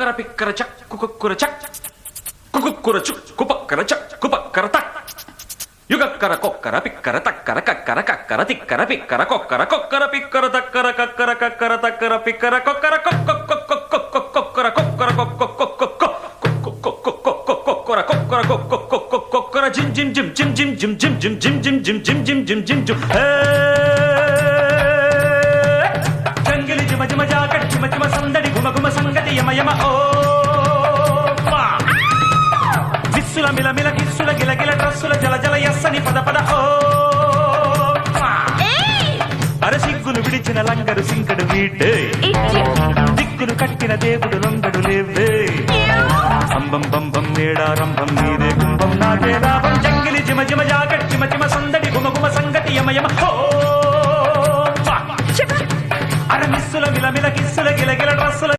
కుక్కర పిక్కర చక్ కుక్కర చక్ కుక్కుర చుక్ కుపక్కర చక్ కుపక్కర తక్ యుగక్కర కొక్కర పిక్కర తక్కర కక్కర కక్కర తిక్కర పిక్కర కొక్కర కొక్కర పిక్కర తక్కర కక్కర కక్కర తక్కర పిక్కర కొక్కర కొక్కర కొక్కర కొక్కర కొక్కర కొక్కర కొక్కర జిమ్ జిమ్ జిమ్ జిమ్ జిమ్ జిమ్ జిమ్ జిమ్ జిమ్ జిమ్ జిమ్ జిమ్ జిమ్ జిమ్ జిమ్ జిమ్ జంగిలి జిమ జిమ జాకట్ జిమ జిమ సందడి గుమ గుమ యమ యమ ఓ. విస్సుల మిల మిల కిస్సుల గిల గిల డ్రస్సుల జల జల ఎస్సని పద పద ఓ మా. అర సిగ్గులు విడిచిన లంగరు సింకడు వీడే దిక్కులు కట్టిన దేవుడు లొంగడు లేవే. అంబం బంబం నేడారంభం నీదే కుంభం నాదే రావం.